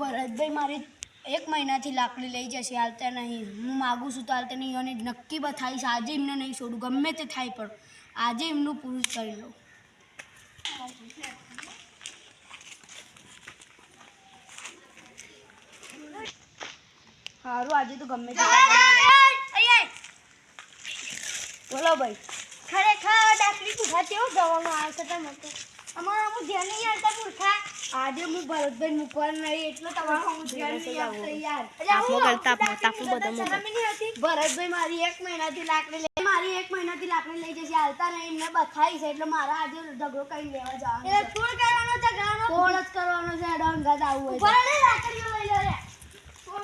ભરતભાઈ મારી એક મહિનાથી લાકડી લઈ જશે, હાલતા નહીં. હું માગું છું તો હાલતા નહીં, અને નક્કી બતાવીશ આજે એમને નહીં છોડું, ગમે તે થાય પણ આજે એમનું પૂરું કરી લઉં સારું આજે તો ગમે તે. બોલો ભાઈ. ખરેખર તું પૂછા એવું જવાનું આવશે તમે અમારા ધ્યાન નહીં આવતા આજે હું ભરતભાઈ મૂકવા નહીં એટલે તમારું હું ધ્યાન તૈયાર ભરતભાઈ મારી એક મહિનાથી લાકડી લઈ મારી એક મહિનાથી લાકડી લઈ જશે હાલતા નહીં એમને બથાઈ છે એટલે મારા આજે ઝઘડો કરી લેવા જવાનો એટલે ફૂલ કરવાનો છે ગાનો કોણ જ કરવાનો છે ડંગા આવું હોય ઉપર ને લાકડીઓ લઈ લે રે.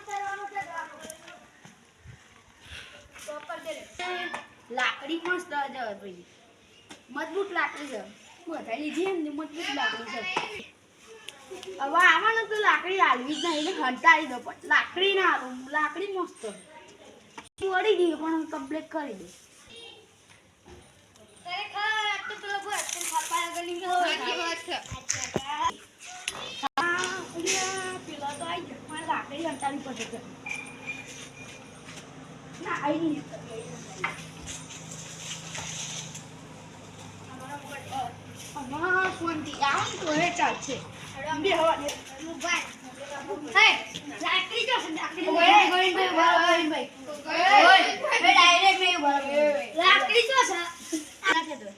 કરવાનો છે ગાનો લાકડી પણ સ્તર ભાઈ મજબૂત લાકડી છે. બધા લીધી એમ મજબૂત લાકડી છે. હવે આમાં તો લાકડી હાલવી જ નહીં હટાવી દો પણ લાકડી ના હાલું લાકડી મસ્ત વળી ગઈ પણ કમ્પ્લીટ કરી દે લાકડી હટાવી પડશે. ના, આવો તો એ ચાલશે. બે હવા દે. હે લાકડી જો છે લાકડી ઓય, છે ઊભા રહો, ગોવિંદભાઈ. ઓય, એ direct નહીં ઊભા રહો. લાકડી જો છે નાખે તો.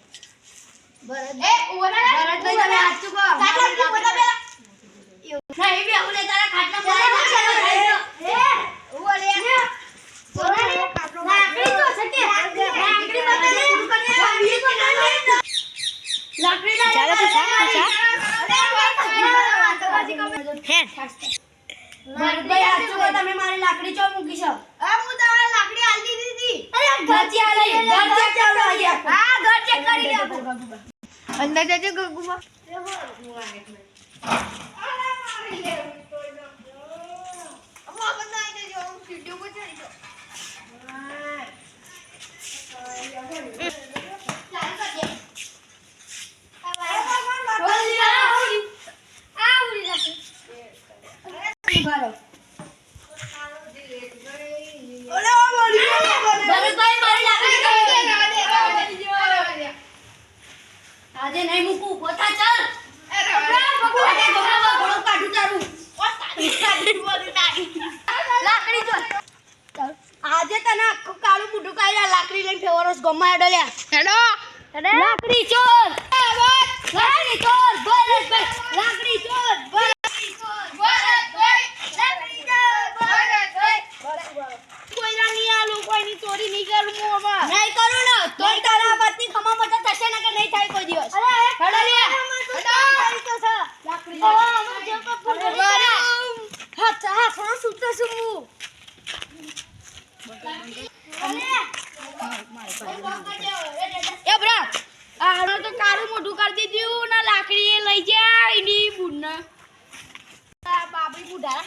ભરત- એ ઓરા ભરતભાઈ, તમે હાથ ચૂકો. તારા મારી ઓરા લાકડી- પેલા નહીં બે ઓલે તારા ખાટલા પર એ ઓલે લાકડી જો છે કે લાકડી બતાલે લાકડી ના ચાલો પૂછા, પૂછા. તમે મારી લાકડી ચો મૂકી છો? હું તમારી લાકડી આલી દીધી અરે ઘર ચેક કરી, ઘર ચેક ચાલુ હા ઘર ચેક કરી લે અંદર જજો ગગુબા રહો. ભરતભાઈ મારી લાકડી આજે નહીં મૂકું પોતા ચાલ ઘોડો કાઢું તારું લાકડી જો આજે તને આખું કાળું મોઢું કાઢ્યા લાકડી લઈને ફેવરોસ ગમાયા હેડો હેડો લાકડી ચોર લાકડી ચોર ભરતભાઈ લાકડી ચોર કોઈના નહીં આલું કોઈની ચોરી નહીં કરું હું આમાં નહીં કરું ને તોય તારા પત્ની ખમા મજા થશે ને કે નહીં થાય કોઈ દિવસ હેડો લે લાકડી હા હા હા સુતો છું હું એ બ્રા, આનો તો કારું મોઢું કરી દીધું ના લાકડી લઈ જાય એની બુડને બાબરી બુઢા.